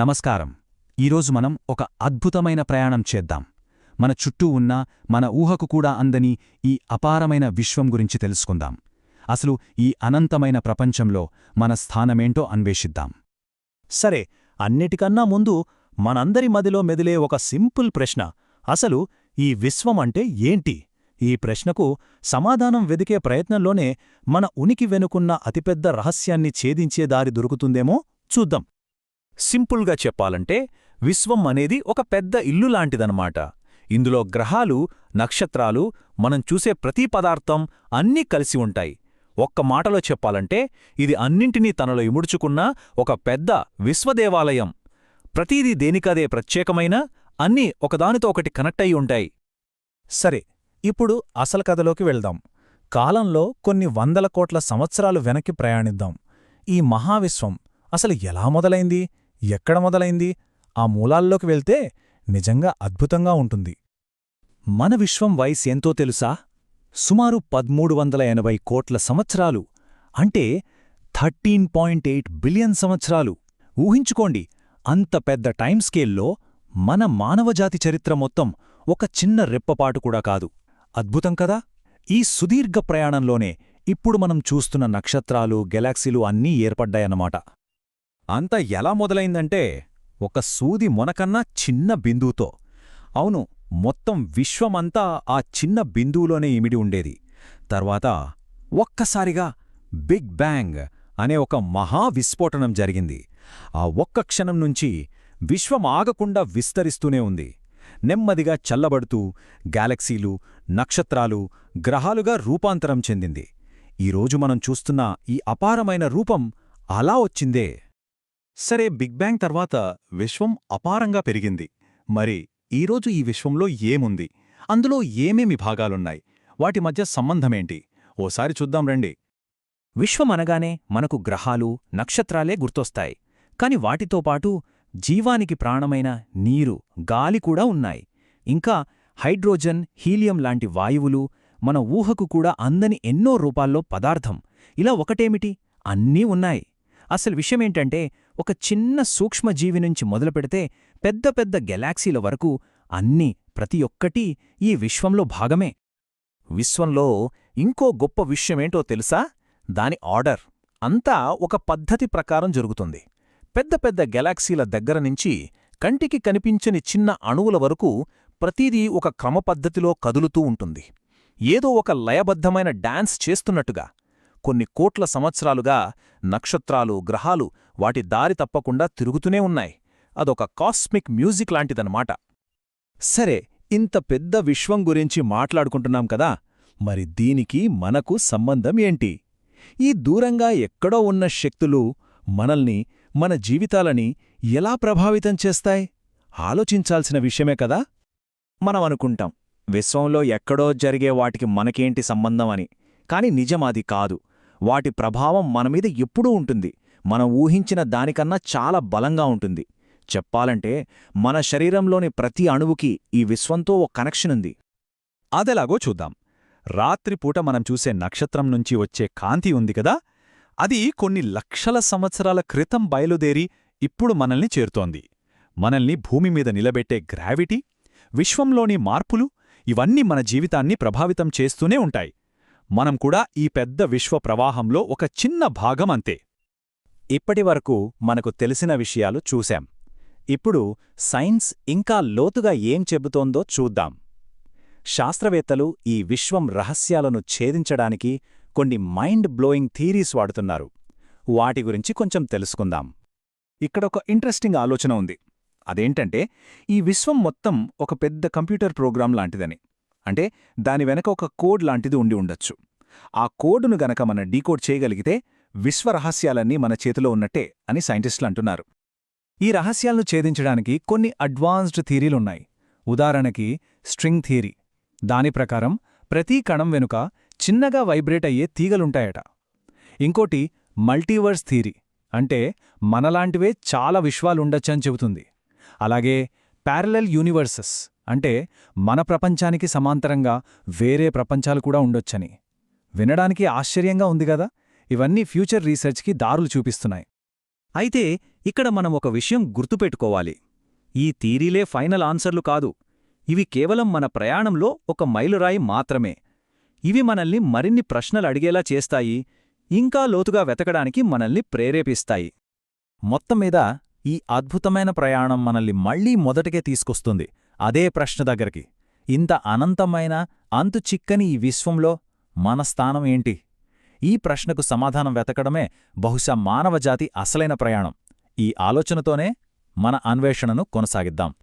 నమస్కారం. ఈరోజు మనం ఒక అద్భుతమైన ప్రయాణం చేద్దాం. మన చుట్టూ ఉన్న మన ఊహకు కూడా అందని ఈ అపారమైన విశ్వం గురించి తెలుసుకుందాం. అసలు ఈ అనంతమైన ప్రపంచంలో మన స్థానమేంటో అన్వేషిద్దాం. సరే అన్నిటికన్నా ముందు మనందరి మదిలో మెదిలే ఒక సింపుల్ ప్రశ్న. అసలు ఈ విశ్వం అంటే ఏంటి? ఈ ప్రశ్నకు సమాధానం వెదికే ప్రయత్నంలోనే మన ఉనికి వెనుకున్న అతిపెద్ద రహస్యాన్ని ఛేదించే దారి దొరుకుతుందేమో చూద్దాం. సింపుల్గా చెప్పాలంటే విశ్వం అనేది ఒక పెద్ద ఇల్లు లాంటిదనమాట ఇందులో గ్రహాలు నక్షత్రాలు మనం చూసే ప్రతి పదార్థం అన్నీ కలిసి ఉంటాయి. ఒక్క మాటలో చెప్పాలంటే ఇది అన్నింటినీ తనలో ఇముడుచుకున్న ఒక పెద్ద విశ్వదేవాలయం. ప్రతీదీ దేనికదే ప్రత్యేకమైన అన్నీ ఒకదానితో ఒకటి కనెక్ట్ అయి ఉంటాయి. సరే ఇప్పుడు అసలు కథలోకి వెళ్దాం. కాలంలో కొన్ని వందల కోట్ల సంవత్సరాలు వెనక్కి ప్రయాణిద్దాం. ఈ మహావిశ్వం అసలు ఎలా మొదలైంది? ఎక్కడ మొదలైంది? ఆ మూలాల్లోకి వెళ్తే నిజంగా అద్భుతంగా ఉంటుంది. మన విశ్వం వయసు ఎంతో తెలుసా? సుమారు పదమూడు వందల ఎనభై కోట్ల సంవత్సరాలు అంటే థర్టీన్ పాయింట్ ఎయిట్ బిలియన్ సంవత్సరాలు. ఊహించుకోండి అంత పెద్ద టైం స్కేల్లో మన మానవజాతి చరిత్ర మొత్తం ఒక చిన్న రెప్పపాటు కూడా కాదు. అద్భుతం కదా? ఈ సుదీర్ఘ ప్రయాణంలోనే ఇప్పుడు మనం చూస్తున్న నక్షత్రాలు గెలాక్సీలు అన్నీ ఏర్పడ్డాయన్నమాట. అంతా ఎలా మొదలైందంటే ఒక సూది మొనకన్నా చిన్న బిందువుతో. అవును మొత్తం విశ్వమంతా ఆ చిన్న బిందువులోనే ఇమిడి ఉండేది. తర్వాత ఒక్కసారిగా బిగ్ బ్యాంగ్ అనే ఒక మహా విస్ఫోటనం జరిగింది. ఆ ఒక్క క్షణం నుంచి విశ్వం ఆగకుండా విస్తరిస్తూనే ఉంది. నెమ్మదిగా చల్లబడుతూ గ్యాలక్సీలు నక్షత్రాలు గ్రహాలుగా రూపాంతరం చెందింది. ఈరోజు మనం చూస్తున్న ఈ అపారమైన రూపం అలా వచ్చిందే. సరే బిగ్ బ్యాంగ్ తర్వాత విశ్వం అపారంగా పెరిగింది. మరి ఈరోజు ఈ విశ్వంలో ఏముంది? అందులో ఏమేమి భాగాలున్నాయి? వాటి మధ్య సంబంధమేంటి? ఓసారి చూద్దాం రండి. విశ్వమనగానే మనకు గ్రహాలు నక్షత్రాలే గుర్తొస్తాయి. కాని వాటితో పాటు జీవానికి ప్రాణమైన నీరు గాలి కూడా ఉన్నాయి. ఇంకా హైడ్రోజన్ హీలియం లాంటి వాయువులు మన ఊహకు కూడా అందని ఎన్నో రూపాల్లో పదార్థం. ఇలా ఒకటేమిటి? అన్నీ ఉన్నాయి. అసలు విషయమేంటంటే ఒక చిన్న సూక్ష్మజీవి నుంచి మొదలుపెడితే పెద్ద పెద్ద గెలాక్సీల వరకు అన్నీ ప్రతి ఒక్కటీ ఈ విశ్వంలో భాగమే. విశ్వంలో ఇంకో గొప్ప విషయమేంటో తెలుసా? దాని ఆర్డర్. అంతా ఒక పద్ధతి ప్రకారం జరుగుతుంది. పెద్ద పెద్ద గెలాక్సీల దగ్గర నుంచి కంటికి కనిపించని చిన్న అణువుల వరకు ప్రతిదీ ఒక క్రమపద్ధతిలో కదులుతూ ఉంటుంది. ఏదో ఒక లయబద్ధమైన డాన్స్ చేస్తున్నట్టుగా. కొన్ని కోట్ల సంవత్సరాలుగా నక్షత్రాలు గ్రహాలు వాటి దారి తప్పకుండా తిరుగుతూనే ఉన్నాయి. అదొక కాస్మిక్ మ్యూజిక్ లాంటిదన్నమాట. సరే ఇంత పెద్ద విశ్వం గురించి మాట్లాడుకుంటున్నాం కదా మరి దీనికి మనకు సంబంధం ఏంటి? ఈ దూరంగా ఎక్కడో ఉన్న శక్తులు మనల్ని మన జీవితాలని ఎలా ప్రభావితం చేస్తాయి? ఆలోచించాల్సిన విషయమే కదా? మనం అనుకుంటాం విశ్వంలో ఎక్కడో జరిగే వాటికి మనకేంటి సంబంధం అని. కాని నిజమాది కాదు. వాటి ప్రభావం మనమీద ఎప్పుడూ ఉంటుంది. మనం ఊహించిన దానికన్నా చాలా బలంగా ఉంటుంది. చెప్పాలంటే మన శరీరంలోని ప్రతి అణువుకి ఈ విశ్వంతో ఓ కనెక్షన్ ఉంది. అదెలాగో చూద్దాం. రాత్రిపూట మనం చూసే నక్షత్రం నుంచి వచ్చే కాంతి ఉంది కదా? అది కొన్ని లక్షల సంవత్సరాల క్రితం బయలుదేరి ఇప్పుడు మనల్ని చేరుతోంది. మనల్ని భూమి మీద నిలబెట్టే గ్రావిటీ విశ్వంలోని మార్పులు ఇవన్నీ మన జీవితాన్ని ప్రభావితం చేస్తూనే ఉంటాయి. మనం కూడా ఈ పెద్ద విశ్వ ప్రవాహంలో ఒక చిన్న భాగం అంతే. ఇప్పటివరకు మనకు తెలిసిన విషయాలు చూశాం. ఇప్పుడు సైన్స్ ఇంకా లోతుగా ఏం చెబుతోందో చూద్దాం. శాస్త్రవేత్తలు ఈ విశ్వం రహస్యాలను ఛేదించడానికి కొన్ని మైండ్ బ్లోయింగ్ థీరీస్ వాడుతున్నారు. వాటి గురించి కొంచెం తెలుసుకుందాం. ఇక్కడొక ఇంట్రెస్టింగ్ ఆలోచన ఉంది. అదేంటంటే ఈ విశ్వం మొత్తం ఒక పెద్ద కంప్యూటర్ ప్రోగ్రాం లాంటిదని. అంటే దాని వెనక ఒక కోడ్ లాంటిది ఉండి ఉండొచ్చు. ఆ కోడును గనక మన డీకోడ్ చేయగలిగితే విశ్వరహస్యాలన్నీ మన చేతిలో ఉన్నట్టే అని సైంటిస్టులు అంటున్నారు. ఈ రహస్యాలను ఛేదించడానికి కొన్ని అడ్వాన్స్డ్ థీరీలున్నాయి. ఉదాహరణకి స్ట్రింగ్ థీరీ. దాని ప్రకారం ప్రతి కణం వెనుక చిన్నగా వైబ్రేట్ అయ్యే తీగలుంటాయట. ఇంకోటి మల్టీవర్స్ థీరీ. అంటే మనలాంటివే చాలా విశ్వాలుండొచ్చని చెబుతుంది. అలాగే ప్యారలల్ యూనివర్సెస్. అంటే మన ప్రపంచానికి సమాంతరంగా వేరే ప్రపంచాలు కూడా ఉండొచ్చని. వినడానికి ఆశ్చర్యంగా ఉందిగదా ఇవన్నీ ఫ్యూచర్ రీసెర్చ్కి దారులు చూపిస్తున్నాయి. అయితే ఇక్కడ మనం ఒక విషయం గుర్తుపెట్టుకోవాలి. ఈ థీరీలే ఫైనల్ ఆన్సర్లు కాదు. ఇవి కేవలం మన ప్రయాణంలో ఒక మైలురాయి మాత్రమే. ఇవి మనల్ని మరిన్ని ప్రశ్నలు అడిగేలా చేస్తాయి ఇంకా లోతుగా వెతకడానికి మనల్ని ప్రేరేపిస్తాయి. మొత్తం మీద ఈ అద్భుతమైన ప్రయాణం మనల్ని మళ్ళీ మొదటికే తీసుకొస్తుంది అదే ప్రశ్న దగ్గరికి. ఇంత అనంతమైన అంతు చిక్కని ఈ విశ్వంలో మన స్థానం ఏంటి? ఈ ప్రశ్నకు సమాధానం వెతకడమే బహుశా మానవజాతి అసలైన ప్రయాణం. ఈ ఆలోచనతోనే మన అన్వేషణను కొనసాగిద్దాం.